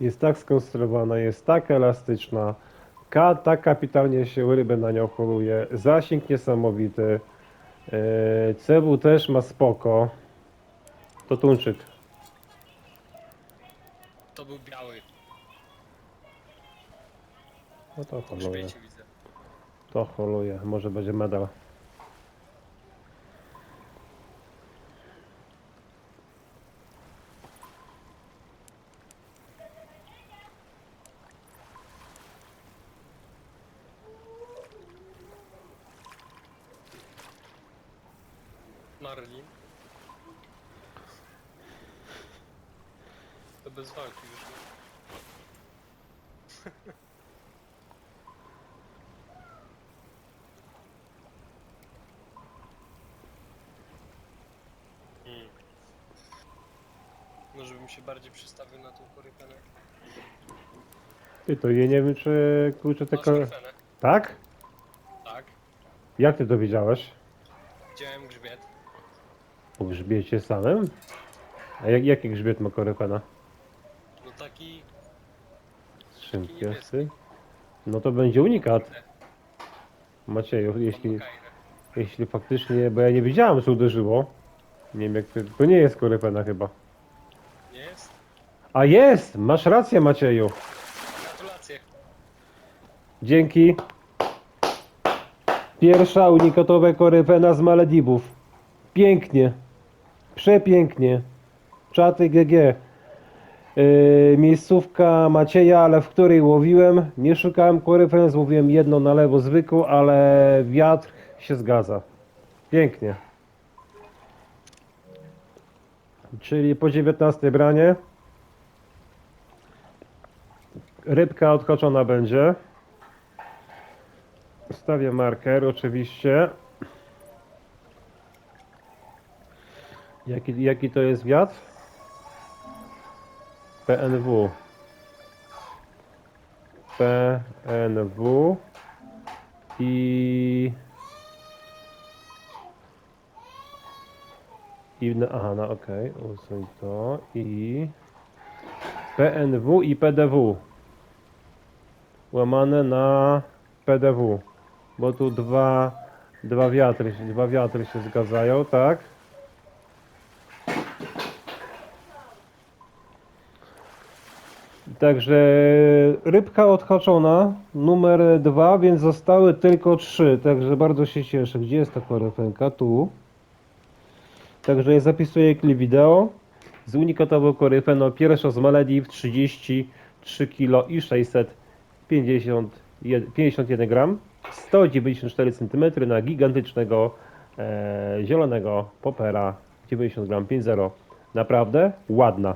Jest tak skonstruowana, jest tak elastyczna, ka, tak kapitalnie się ryby na nią holuje, zasięg niesamowity, yy, cebu też ma spoko. To tuńczyk. To był biały. No to holuje. widzę. To holuje. Może będzie medal. Marlin. To bez walki już. Hmm. Może bym się bardziej przystawił na tą korypenę. Ty to ja nie wiem czy kurczę Masz tylko. korypenę? Tak? Tak. Jak ty to wiedziałeś? Widziałem grzbiet. Po grzbiecie samym? A jak, jaki grzbiet ma korypena? No taki... Szympiasty? No to będzie unikat. Macieju, jeśli, Jeśli... faktycznie, bo ja nie wiedziałem co uderzyło. Nie wiem jak ty, to nie jest korypena chyba. Nie jest? A jest! Masz rację Macieju. Gratulacje. Dzięki. Pierwsza unikatowa korypena z Malediwów. Pięknie. Przepięknie. Czaty GG. Yy, miejscówka Macieja, ale w której łowiłem. Nie szukałem korypen, złowiłem jedno na lewo zwykłą, ale wiatr się zgadza. Pięknie. Czyli po 19 branie. Rybka odhaczona będzie. Stawię marker oczywiście. Jaki, jaki to jest wiatr? PNW. PNW i i na, aha, no okej, usuń to i PNW i PDW łamane na PDW bo tu dwa, dwa wiatry, dwa wiatry się zgadzają, tak? Także rybka odhaczona, numer dwa, więc zostały tylko trzy, także bardzo się cieszę. Gdzie jest ta koryfenka? Tu. Także ja zapisuję klip wideo z unikatową koryfeną, pierwsza z Malediw, 33 kg i 650 je- 51 gram, 194 cm na gigantycznego e, zielonego popera 90 gram 5.0. Naprawdę ładna.